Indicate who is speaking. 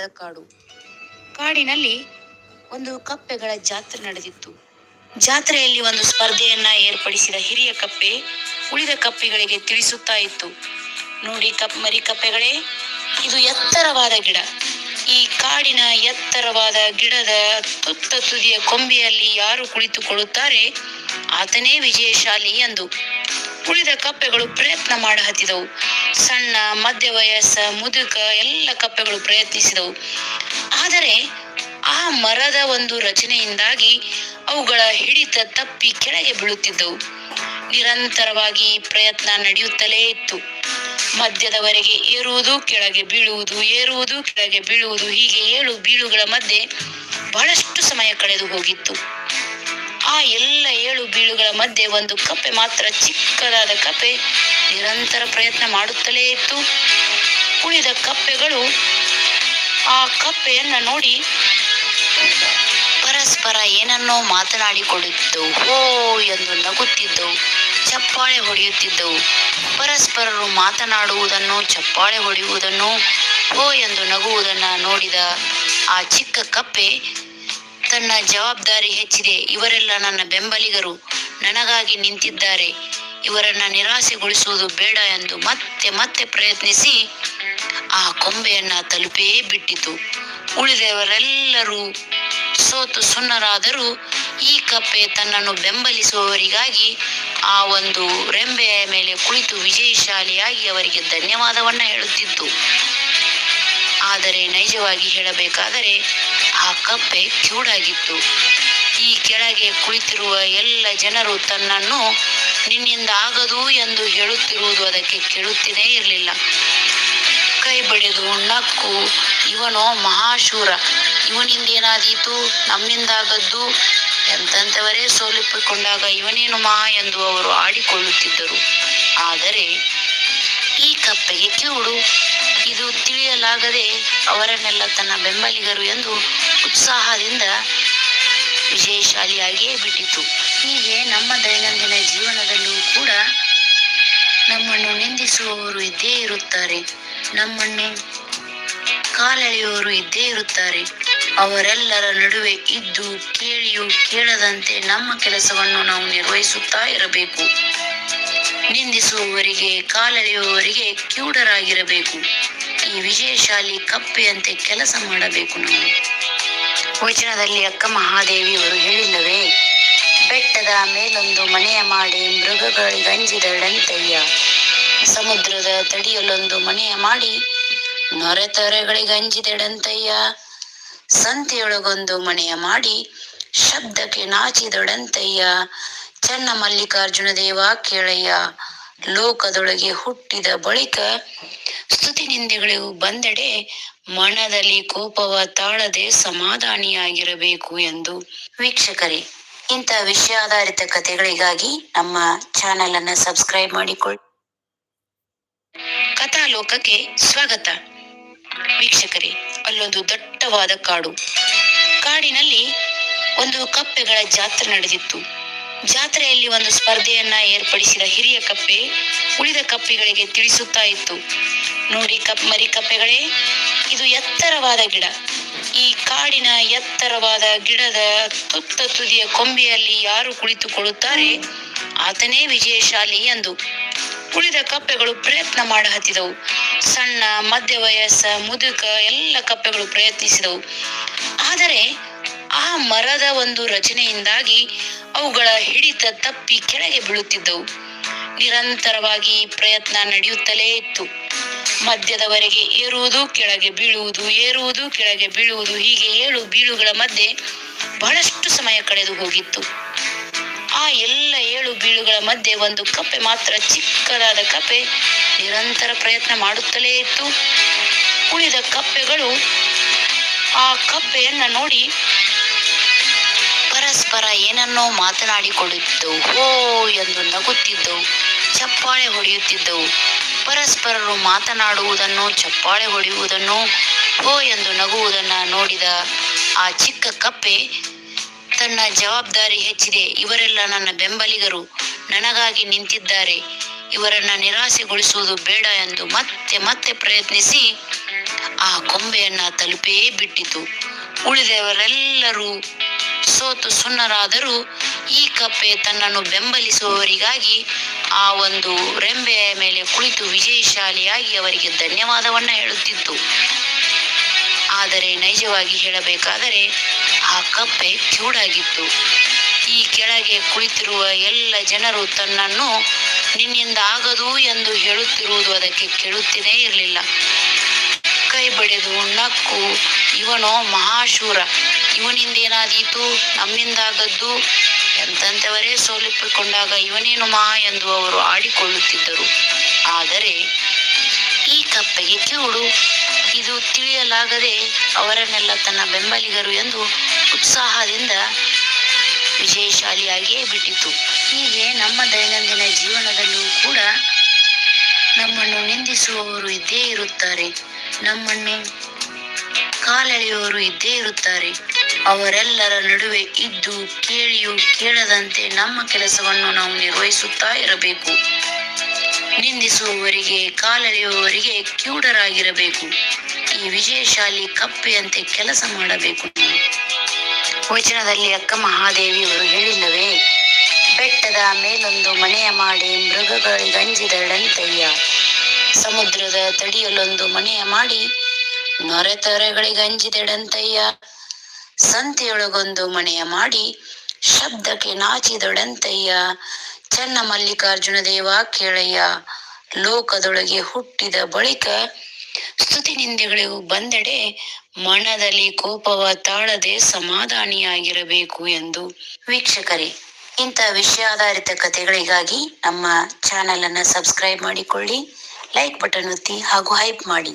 Speaker 1: ಕಾಡು. ಕಾಡಿನಲ್ಲಿ ಒಂದು ಕಪ್ಪೆಗಳ ಜಾತ್ರೆ ನಡೆದಿತ್ತು. ಜಾತ್ರೆಯಲ್ಲಿ ಒಂದು ಸ್ಪರ್ಧೆಯನ್ನ ಏರ್ಪಡಿಸಿದ ಹಿರಿಯ ಕಪ್ಪೆ ಉಳಿದ ಕಪ್ಪೆಗಳಿಗೆ ತಿಳಿಸುತ್ತಾ ಇತ್ತು. ನೋಡಿ ಕಪ್, ಮರಿ ಕಪ್ಪೆಗಳೇ, ಇದು ಎತ್ತರವಾದ ಗಿಡ. ಈ ಕಾಡಿನ ಎತ್ತರವಾದ ಗಿಡದ ತುತ್ತ ತುದಿಯ ಕೊಂಬೆಯಲ್ಲಿ ಯಾರು ಕುಳಿತುಕೊಳ್ಳುತ್ತಾರೆ, ಆತನೇ ವಿಜಯಶಾಲಿ ಎಂದು ಉಳಿದ ಕಪ್ಪೆಗಳು ಪ್ರಯತ್ನ ಮಾಡ ಹತ್ತಿದವು ಸಣ್ಣ ಮಧ್ಯ ವಯಸ್ಸ ಮುದುಕ ಎಲ್ಲ ಕಪ್ಪೆಗಳು ಪ್ರಯತ್ನಿಸಿದವು. ಆದರೆ ಆ ಮರದ ಒಂದು ರಚನೆಯಿಂದಾಗಿ ಅವುಗಳ ಹಿಡಿತ ತಪ್ಪಿ ಕೆಳಗೆ ಬೀಳುತ್ತಿದ್ದವು. ನಿರಂತರವಾಗಿ ಪ್ರಯತ್ನ ನಡೆಯುತ್ತಲೇ ಇತ್ತು. ಮಧ್ಯದವರೆಗೆ ಏರುವುದು, ಕೆಳಗೆ ಬೀಳುವುದು, ಏರುವುದು, ಕೆಳಗೆ ಬೀಳುವುದು, ಹೀಗೆ ಏಳು ಬೀಳುಗಳ ಮಧ್ಯೆ ಬಹಳಷ್ಟು ಸಮಯ ಕಳೆದು ಹೋಗಿತ್ತು. ಆ ಎಲ್ಲ ಏಳು ಬೀಳುಗಳ ಮಧ್ಯೆ ಒಂದು ಕಪ್ಪೆ ಮಾತ್ರ ಚಿಕ್ಕದಾದ ಕಪ್ಪೆ ನಿರಂತರ ಪ್ರಯತ್ನ ಮಾಡುತ್ತಲೇ ಇತ್ತು. ಉಳಿದ ಕಪ್ಪೆಗಳು ಆ ಕಪ್ಪೆಯನ್ನ ನೋಡಿ ಪರಸ್ಪರ ಏನನ್ನೋ ಮಾತನಾಡಿಕೊಳ್ಳುತ್ತಿದ್ದವು ಓ ಎಂದು ನಗುತ್ತಿದ್ದವು. ಚಪ್ಪಾಳೆ ಹೊಡೆಯುತ್ತಿದ್ದವು. ಪರಸ್ಪರರು ಮಾತನಾಡುವುದನ್ನು, ಚಪ್ಪಾಳೆ ಹೊಡೆಯುವುದನ್ನು ಓ ಎಂದು ನಗುವುದನ್ನ ನೋಡಿದ ಆ ಚಿಕ್ಕ ಕಪ್ಪೆ ತನ್ನ ಜವಾಬ್ದಾರಿ ಹೆಚ್ಚಿದೆ. ಇವರೆಲ್ಲ ನನ್ನ ಬೆಂಬಲಿಗರು. ನನಗಾಗಿ ನಿಂತಿದ್ದಾರೆ. ಇವರನ್ನ ನಿರಾಸೆಗೊಳಿಸುವುದು ಬೇಡ ಎಂದು ಮತ್ತೆ ಮತ್ತೆ ಪ್ರಯತ್ನಿಸಿ ಆ ಕೊಂಬೆಯನ್ನ ತಲುಪೇ ಬಿಟ್ಟಿತು. ಉಳಿದವರೆಲ್ಲರೂ ಸೋತು ಸುಣ್ಣರಾದರೂ ಈ ಕಪ್ಪೆ ತನ್ನನ್ನು ಬೆಂಬಲಿಸುವವರಿಗಾಗಿ ಆ ಒಂದು ರೆಂಬೆಯ ಮೇಲೆ ಕುಳಿತು ವಿಜಯಶಾಲಿಯಾಗಿ ಅವರಿಗೆ ಧನ್ಯವಾದವನ್ನ ಹೇಳುತ್ತಿತ್ತು. ಆದರೆ ನೈಜವಾಗಿ ಹೇಳಬೇಕಾದರೆ ಆ ಕಪ್ಪೆ ಕಿವುಡಾಗಿತ್ತು ಈ ಕೆಳಗೆ ಕುಳಿತಿರುವ ಎಲ್ಲ ಜನರು ತನ್ನನ್ನು ನಿನ್ನಿಂದ ಆಗದು ಎಂದು ಹೇಳುತ್ತಿರುವುದು ಅದಕ್ಕೆ ಕೇಳುತ್ತಲೇ ಇರಲಿಲ್ಲ. ಕೈ ಬಡಿದು ನಕ್ಕು, ಇವನೋ ಮಹಾಶೂರ ಇವನಿಂದ ಇವನಿಂದೇನಾದೀತು ನಮ್ಮಿಂದಾಗದ್ದು ಎಂತಂತವರೇ ಸೋಲಿಪ್ಪಿಕೊಂಡಾಗ ಇವನೇನು ಮಹಾ ಎಂದು ಅವರು ಆಡಿಕೊಳ್ಳುತ್ತಿದ್ದರು. ಆದರೆ, ಈ ಕಪ್ಪೆಗೆ ಕಿವುಡು ಇದು ತಿಳಿಯಲಾಗದೆ ಅವರನ್ನೆಲ್ಲ ತನ್ನ ಬೆಂಬಲಿಗರು ಎಂದು ಉತ್ಸಾಹದಿಂದ ವಿಜಯಶಾಲಿಯಾಗಿಯೇ ಬಿಟ್ಟಿತು. ಹೀಗೆ ನಮ್ಮ ದೈನಂದಿನ ಜೀವನದಲ್ಲೂ ಕೂಡ ನಮ್ಮನ್ನು ನಿಂದಿಸುವವರು ಇದ್ದೇ ಇರುತ್ತಾರೆ. ನಮ್ಮನ್ನು ಕಾಲೆಳೆಯುವವರು ಇದ್ದೇ ಇರುತ್ತಾರೆ. ಅವರೆಲ್ಲರ ನಡುವೆ ಇದ್ದು ಕೇಳಿಯೂ ಕೇಳದಂತೆ ನಮ್ಮ ಕೆಲಸವನ್ನು ನಾವು ನಿರ್ವಹಿಸುತ್ತಾ ಇರಬೇಕು. ನಿಂದಿಸುವವರಿಗೆ, ಕಾಲೆಳೆಯುವವರಿಗೆ ಕ್ಯೂಡರಾಗಿರಬೇಕು ಈ ವಿಜಯಶಾಲಿ ಕಪ್ಪೆಯಂತೆ ಕೆಲಸ ಮಾಡಬೇಕು ನಾವು. ವಚನದಲ್ಲಿ ಅಕ್ಕ ಮಹಾದೇವಿಯವರು ಹೇಳಿಲ್ಲವೇ? ಬೆಟ್ಟದ ಮೇಲೊಂದು ಮನೆಯ ಮಾಡಿ ಮೃಗಗಳಿಗಂಜಿದಳಂತಯ್ಯ ಸಮುದ್ರದ ತಡಿಯಲ್ಲೊಂದು ಮನೆಯ ಮಾಡಿ ನೊರೆತೊರೆಗಳಿಗಂಜಿದಡಂತಯ್ಯ ಸಂತೆಯೊಳಗೊಂದು ಮನೆಯ ಮಾಡಿ ಶಬ್ದಕ್ಕೆ ನಾಚಿದೊಡಂತಯ್ಯ ಚನ್ನ ಮಲ್ಲಿಕಾರ್ಜುನ ದೇವ ಕೇಳಯ್ಯ. ಲೋಕದೊಳಗೆ ಹುಟ್ಟಿದ ಬಳಿಕ ಸ್ತುತಿ ನಿಂದೆಗಳಿಗೂ ಬಂದೆಡೆ ಮನದಲ್ಲಿ ಕೋಪವ ತಾಳದೆ ಸಮಾಧಾನಿಯಾಗಿರಬೇಕು ಎಂದು. ವೀಕ್ಷಕರೇ, ಇಂಥ ವಿಷಯಾಧಾರಿತ ಕಥೆಗಳಿಗಾಗಿ ನಮ್ಮ ಚಾನೆಲ್ ಅನ್ನ ಸಬ್ಸ್ಕ್ರೈಬ್ ಮಾಡಿಕೊಳ್ಳಿ. ಕಥಾಲೋಕಕ್ಕೆ ಸ್ವಾಗತ. ವೀಕ್ಷಕರೇ, ಅಲ್ಲೊಂದು ದಟ್ಟವಾದ ಕಾಡು. ಕಾಡಿನಲ್ಲಿ ಒಂದು ಕಪ್ಪೆಗಳ ಜಾತ್ರೆ ನಡೆದಿತ್ತು. ಜಾತ್ರೆಯಲ್ಲಿ ಒಂದು ಸ್ಪರ್ಧೆಯನ್ನ ಏರ್ಪಡಿಸಿದ ಹಿರಿಯ ಕಪ್ಪೆ ಉಳಿದ ಕಪ್ಪೆಗಳಿಗೆ ತಿಳಿಸುತ್ತಾ ಇತ್ತು. ನೋಡಿ ಕಪ್, ಮರಿ ಕಪ್ಪೆಗಳೇ, ಇದು ಎತ್ತರವಾದ ಗಿಡ. ಈ ಕಾಡಿನ ಎತ್ತರವಾದ ಗಿಡದ ತುತ್ತ ತುದಿಯ ಕೊಂಬೆಯಲ್ಲಿ ಯಾರು ಕುಳಿತುಕೊಳ್ಳುತ್ತಾರೆ, ಆತನೇ ವಿಜಯಶಾಲಿ ಎಂದು ಉಳಿದ ಕಪ್ಪೆಗಳು ಪ್ರಯತ್ನ ಮಾಡ ಹತ್ತಿದವು ಸಣ್ಣ ಮಧ್ಯ ವಯಸ್ಸ ಮುದುಕ ಎಲ್ಲ ಕಪ್ಪೆಗಳು ಪ್ರಯತ್ನಿಸಿದವು. ಆದರೆ ಆ ಮರದ ಒಂದು ರಚನೆಯಿಂದಾಗಿ ಅವುಗಳ ಹಿಡಿತ ತಪ್ಪಿ ಕೆಳಗೆ ಬೀಳುತ್ತಿದ್ದವು. ನಿರಂತರವಾಗಿ ಪ್ರಯತ್ನ ನಡೆಯುತ್ತಲೇ ಇತ್ತು. ಮಧ್ಯದವರೆಗೆ ಏರುವುದು, ಕೆಳಗೆ ಬೀಳುವುದು, ಏರುವುದು, ಕೆಳಗೆ ಬೀಳುವುದು, ಹೀಗೆ ಏಳು ಬೀಳುಗಳ ಮಧ್ಯೆ ಬಹಳಷ್ಟು ಸಮಯ ಕಳೆದು ಹೋಗಿತ್ತು. ಆ ಎಲ್ಲ ಏಳು ಬೀಳುಗಳ ಮಧ್ಯೆ ಒಂದು ಕಪ್ಪೆ ಮಾತ್ರ ಚಿಕ್ಕದಾದ ಕಪ್ಪೆ ನಿರಂತರ ಪ್ರಯತ್ನ ಮಾಡುತ್ತಲೇ ಇತ್ತು. ಉಳಿದ ಕಪ್ಪೆಗಳು ಆ ಕಪ್ಪೆಯನ್ನ ನೋಡಿ ಪರಸ್ಪರ ಏನನ್ನೋ ಮಾತನಾಡಿಕೊಳ್ಳುತ್ತಿದ್ದವು ಓ ಎಂದು ನಗುತ್ತಿದ್ದವು. ಚಪ್ಪಾಳೆ ಹೊಡೆಯುತ್ತಿದ್ದವು. ಪರಸ್ಪರರು ಮಾತನಾಡುವುದನ್ನು, ಚಪ್ಪಾಳೆ ಹೊಡೆಯುವುದನ್ನು ಓ ಎಂದು ನಗುವುದನ್ನ ನೋಡಿದ ಆ ಚಿಕ್ಕ ಕಪ್ಪೆ ತನ್ನ ಜವಾಬ್ದಾರಿ ಹೆಚ್ಚಿದೆ. ಇವರೆಲ್ಲ ನನ್ನ ಬೆಂಬಲಿಗರು. ನನಗಾಗಿ ನಿಂತಿದ್ದಾರೆ. ಇವರನ್ನ ನಿರಾಸೆಗೊಳಿಸುವುದು ಬೇಡ ಎಂದು ಮತ್ತೆ ಮತ್ತೆ ಪ್ರಯತ್ನಿಸಿ ಆ ಕೊಂಬೆಯನ್ನ ತಲುಪೇ ಬಿಟ್ಟಿತು. ಉಳಿದವರೆಲ್ಲರೂ ಸೋತು ಸುಣ್ಣರಾದರೂ ಈ ಕಪ್ಪೆ ತನ್ನನ್ನು ಬೆಂಬಲಿಸುವವರಿಗಾಗಿ ಆ ಒಂದು ರೆಂಬೆಯ ಮೇಲೆ ಕುಳಿತು ವಿಜಯಶಾಲಿಯಾಗಿ ಅವರಿಗೆ ಧನ್ಯವಾದವನ್ನ ಹೇಳುತ್ತಿತ್ತು. ಆದರೆ ನೈಜವಾಗಿ ಹೇಳಬೇಕಾದರೆ ಆ ಕಪ್ಪೆ ಚೂಡಾಗಿತ್ತು. ಈ ಕೆಳಗೆ ಕುಳಿತಿರುವ ಎಲ್ಲ ಜನರು ತನ್ನನ್ನು ನಿನ್ನಿಂದ ಆಗದು ಎಂದು ಹೇಳುತ್ತಿರುವುದು ಅದಕ್ಕೆ ಕೇಳುತ್ತಲೇ ಇರಲಿಲ್ಲ. ಕೈ ಬಡಿದು ನಕ್ಕು, ಇವನೋ ಮಹಾಶೂರ, ಇವನಿಂದೇನಾದೀತು? ನಮ್ಮಿಂದಾಗದ್ದು ಎಂತಂತವರೇ ಸೋಲಿಪ್ಪಿಕೊಂಡಾಗ ಇವನೇನು ಮಹಾ ಎಂದು ಅವರು ಆಡಿಕೊಳ್ಳುತ್ತಿದ್ದರು. ಆದರೆ, ಈ ಕಪ್ಪೆಗೆ ಕಿವುಡು ಇದು ತಿಳಿಯಲಾಗದೆ ಅವರನ್ನೆಲ್ಲ ತನ್ನ ಬೆಂಬಲಿಗರು ಎಂದು ಉತ್ಸಾಹದಿಂದ ವಿಜಯಶಾಲಿಯಾಗಿಯೇ ಬಿಟ್ಟಿತು. ಹೀಗೆ ನಮ್ಮ ದೈನಂದಿನ ಜೀವನದಲ್ಲೂ ಕೂಡ ನಮ್ಮನ್ನು ನಿಂದಿಸುವವರು ಇದ್ದೇ ಇರುತ್ತಾರೆ. ನಮ್ಮನ್ನು ಕಾಲೆಳೆಯುವರು ಇದ್ದೇ ಇರುತ್ತಾರೆ. ಅವರೆಲ್ಲರ ನಡುವೆ ಇದ್ದು ಕೇಳಿಯೂ ಕೇಳದಂತೆ ನಮ್ಮ ಕೆಲಸವನ್ನು ನಾವು ನಿರ್ವಹಿಸುತ್ತಾ ಇರಬೇಕು. ನಿಂದಿಸುವವರಿಗೆ, ಕಾಲೆಳೆಯುವವರಿಗೆ ಕ್ಯೂಡರಾಗಿರಬೇಕು ಈ ವಿಜಯಶಾಲಿ ಕಪ್ಪೆಯಂತೆ ಕೆಲಸ ಮಾಡಬೇಕು. ವಚನದಲ್ಲಿ ಅಕ್ಕ ಮಹಾದೇವಿಯವರು ಹೇಳಿಲ್ಲವೇ? ಬೆಟ್ಟದ ಮೇಲೊಂದು ಮನೆಯ ಮಾಡಿ ಮೃಗಗಳಿಗಂಜಿದಳಂತಯ್ಯ ಸಮುದ್ರದ ತಡಿಯಲೊಂದು ಮನೆಯ ಮಾಡಿ ನೊರೆತೊರೆಗಳಿಗಂಜಿದಳಂತಯ್ಯ ಸಂತೆಯೊಳಗೊಂದು ಮನೆಯ ಮಾಡಿ, ಶಬ್ದಕ್ಕೆ ನಾಚಿದೊಡಂತಯ್ಯ. ಚನ್ನ ಮಲ್ಲಿಕಾರ್ಜುನ ದೇವ ಕೇಳಯ್ಯ, ಲೋಕದೊಳಗೆ ಹುಟ್ಟಿದ ಬಳಿಕ ಸ್ತುತಿ ನಿಂದೆಗಳಿಗೂ ಬಂದೆಡೆ ಮನದಲ್ಲಿ ಕೋಪವ ತಾಳದೆ ಸಮಾಧಾನಿಯಾಗಿರಬೇಕು ಎಂದು. ವೀಕ್ಷಕರೇ, ಇಂಥ ವಿಷಯಾಧಾರಿತ ಕಥೆಗಳಿಗಾಗಿ ನಮ್ಮ ಚಾನೆಲ್ ಅನ್ನ ಸಬ್ಸ್ಕ್ರೈಬ್ ಮಾಡಿಕೊಳ್ಳಿ. ಲೈಕ್ ಬಟನ್ ಒತ್ತಿ ಹಾಗೂ ಹೈಪ್ ಮಾಡಿ.